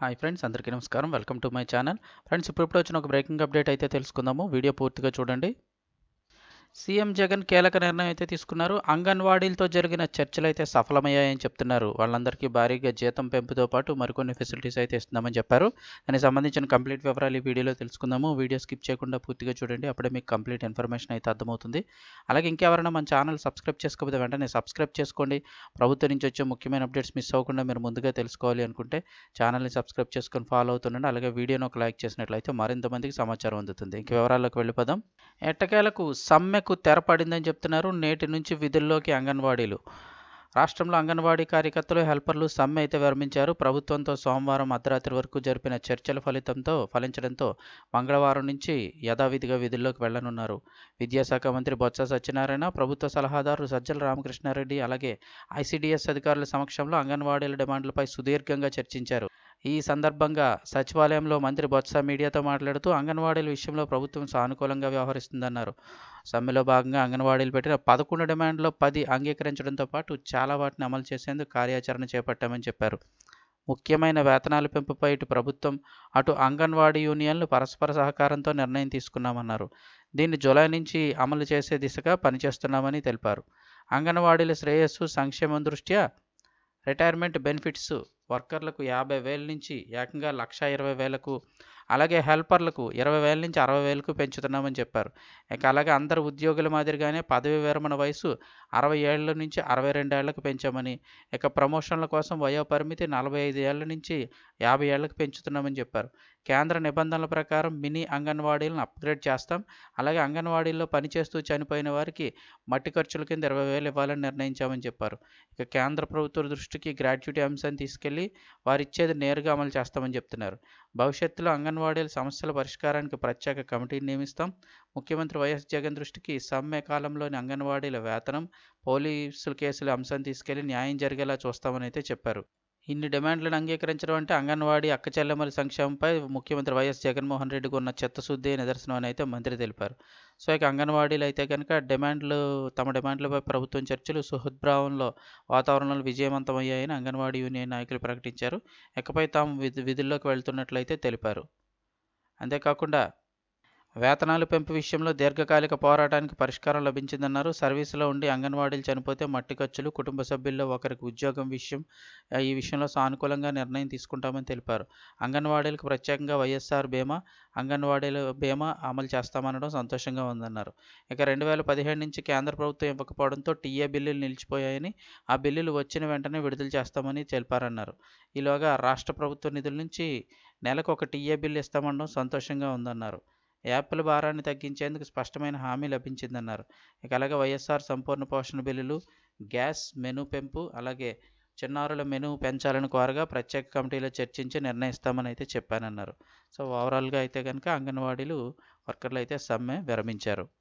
Hi friends అందరికీ నమస్కారం. Welcome to my channel. Friends ఇప్పుడు వచ్చిన ఒక బ్రేకింగ్ అప్డేట్ అయితే తెలుసుకుందాము. వీడియో పూర్తిగా చూడండి. సీఎం జగన్ కీలక నిర్ణయం అయితే తీసుకున్నారు. అంగన్వాడీలతో జరిగిన చర్చలు అయితే సఫలమయ్యాయని చెప్తున్నారు. వాళ్ళందరికీ భారీగా జీతం పెంపుతో పాటు మరికొన్ని ఫెసిలిటీస్ అయితే ఇస్తున్నామని చెప్పారు. దానికి సంబంధించిన కంప్లీట్ వివరాలు ఈ వీడియోలో తెలుసుకుందాము. వీడియో స్కిప్ చేయకుండా పూర్తిగా చూడండి. అప్పుడే మీకు కంప్లీట్ ఇన్ఫర్మేషన్ అయితే అర్థమవుతుంది. అలాగే ఇంకెవరైనా మన ఛానల్ సబ్స్క్రైబ్ చేసుకోకపోతే వెంటనే సబ్స్క్రైబ్ చేసుకోండి. ప్రభుత్వం నుంచి వచ్చే ముఖ్యమైన అప్డేట్స్ మిస్ అవ్వకుండా మీరు ముందుగా తెలుసుకోవాలి అనుకుంటే ఛానల్ని సబ్స్క్రైబ్ చేసుకొని ఫాలో అవుతుండండి. అలాగే వీడియోను ఒక లైక్ చేసినట్లయితే మరింత మందికి సమాచారం అందుతుంది. ఇంక వివరాల్లోకి వెళ్ళిపోదాం. ఎట్టకేలకు సమ్మె సమ్మెకు తెరపడిందని చెప్తున్నారు నేటి నుంచి విధుల్లోకి అంగన్వాడీలు. రాష్ట్రంలో అంగన్వాడీ కార్యకర్తలు హెల్పర్లు సమ్మె అయితే విరమించారు. ప్రభుత్వంతో సోమవారం అర్ధరాత్రి వరకు జరిపిన చర్చల ఫలితంతో ఫలించడంతో మంగళవారం నుంచి యథావిధిగా విధుల్లోకి వెళ్ళనున్నారు విద్యాశాఖ మంత్రి బొత్స సత్యనారాయణ ప్రభుత్వ సలహాదారు సజ్జల రామకృష్ణారెడ్డి అలాగే ఐసీడీఎస్ అధికారుల సమక్షంలో అంగన్వాడీల డిమాండ్లపై సుదీర్ఘంగా చర్చించారు. ఈ సందర్భంగా సచివాలయంలో మంత్రి బొత్స మీడియాతో మాట్లాడుతూ అంగన్వాడీల విషయంలో ప్రభుత్వం సానుకూలంగా వ్యవహరిస్తుందన్నారు. సమ్మెలో భాగంగా అంగన్వాడీలు పెట్టిన పదకొండు డిమాండ్లో పది అంగీకరించడంతో పాటు చాలా వాటిని అమలు చేసేందుకు కార్యాచరణ చేపట్టామని చెప్పారు. ముఖ్యమైన వేతనాల పెంపుపై ఇటు ప్రభుత్వం అటు అంగన్వాడీ యూనియన్లు పరస్పర సహకారంతో నిర్ణయం తీసుకున్నామన్నారు. దీన్ని జులై నుంచి అమలు చేసే దిశగా పనిచేస్తున్నామని తెలిపారు. అంగన్వాడీల శ్రేయస్సు సంక్షేమం దృష్ట్యా రిటైర్మెంట్ బెనిఫిట్స్ వర్కర్లకు యాభై వేల నుంచి ఏకంగా లక్ష ఇరవై వేలకు అలాగే హెల్పర్లకు ఇరవై వేల నుంచి అరవై వేలకు పెంచుతున్నామని చెప్పారు. ఇక అలాగే అందరు ఉద్యోగుల మాదిరిగానే పదవి విరమణ వయసు అరవై ఏళ్ళ నుంచి అరవై రెండు ఏళ్ళకు పెంచామని ఇక ప్రమోషన్ల కోసం వయో పరిమితి నలభై ఐదు ఏళ్ళ నుంచి యాభై ఏళ్ళకు పెంచుతున్నామని చెప్పారు. కేంద్ర నిబంధనల ప్రకారం మినీ అంగన్వాడీలను అప్గ్రేడ్ చేస్తాం. అలాగే అంగన్వాడీల్లో పనిచేస్తూ చనిపోయిన వారికి మట్టి ఖర్చుల కింద ఇరవై వేలు ఇవ్వాలని నిర్ణయించామని చెప్పారు. ఇక కేంద్ర ప్రభుత్వ దృష్టికి గ్రాడ్యుటీ అంశాన్ని తీసుకెళ్ళి వారిచ్చేది నేరుగా అమలు చేస్తామని చెప్తున్నారు. భవిష్యత్తులో అంగన్వాడీల సమస్యల పరిష్కారానికి ప్రత్యేక కమిటీని నియమిస్తాం. ముఖ్యమంత్రి వైఎస్ జగన్ దృష్టికి సమ్మె కాలంలోని అంగన్వాడీల వేతనం పోలీసుల కేసుల అంశాన్ని తీసుకెళ్ళి న్యాయం జరిగేలా చూస్తామని అయితే చెప్పారు. ఇన్ని డిమాండ్లను అంగీకరించడం అంటే అంగన్వాడీ అక్క చెల్లెమ్మల సంక్షేమంపై ముఖ్యమంత్రి వైఎస్ జగన్మోహన్ రెడ్డికి ఉన్న చిత్తశుద్ధి నిదర్శనం అని అయితే మంత్రి తెలిపారు. సో ఇక అంగన్వాడీలు అయితే కనుక డిమాండ్లు తమ డిమాండ్లపై ప్రభుత్వం చర్చలు సుహృద్భావంలో వాతావరణంలో విజయవంతమయ్యాయని అంగన్వాడీ యూనియన్ నాయకులు ప్రకటించారు. ఇకపై తాము విధి విధుల్లోకి వెళ్తున్నట్లయితే తెలిపారు. అంతేకాకుండా వేతనాలు పెంపు విషయంలో దీర్ఘకాలిక పోరాటానికి పరిష్కారం లభించిందన్నారు. సర్వీసులో ఉండి అంగన్వాడీలు చనిపోతే మట్టి ఖర్చులు కుటుంబ సభ్యుల్లో ఒకరికి ఉద్యోగం విషయం ఈ విషయంలో సానుకూలంగా నిర్ణయం తీసుకుంటామని తెలిపారు. అంగన్వాడీలకు ప్రత్యేకంగా వైఎస్ఆర్ బీమా అంగన్వాడీల బీమా అమలు చేస్తామనడం సంతోషంగా ఉందన్నారు. ఇక రెండు వేల పదిహేడు నుంచి కేంద్ర ప్రభుత్వం ఇవ్వకపోవడంతో టీఏ బిల్లులు నిలిచిపోయాయని ఆ బిల్లులు వచ్చిన వెంటనే విడుదల చేస్తామని తెలిపారన్నారు. ఈలోగా రాష్ట్ర ప్రభుత్వ నిధుల నుంచి నెలకు ఒక టీఏ బిల్లు ఇస్తామనడం సంతోషంగా ఉందన్నారు. యాప్ల భారాన్ని తగ్గించేందుకు స్పష్టమైన హామీ లభించిందన్నారు. ఇక అలాగే వైఎస్ఆర్ సంపూర్ణ పోషణ బిల్లులు గ్యాస్ మెను పెంపు అలాగే చిన్నారుల మెను పెంచాలని కోరగా ప్రత్యేక కమిటీలో చర్చించి నిర్ణయిస్తామని అయితే చెప్పానన్నారు. సో ఓవరాల్గా అయితే కనుక అంగన్వాడీలు వర్కర్లు అయితే సమ్మె విరమించారు.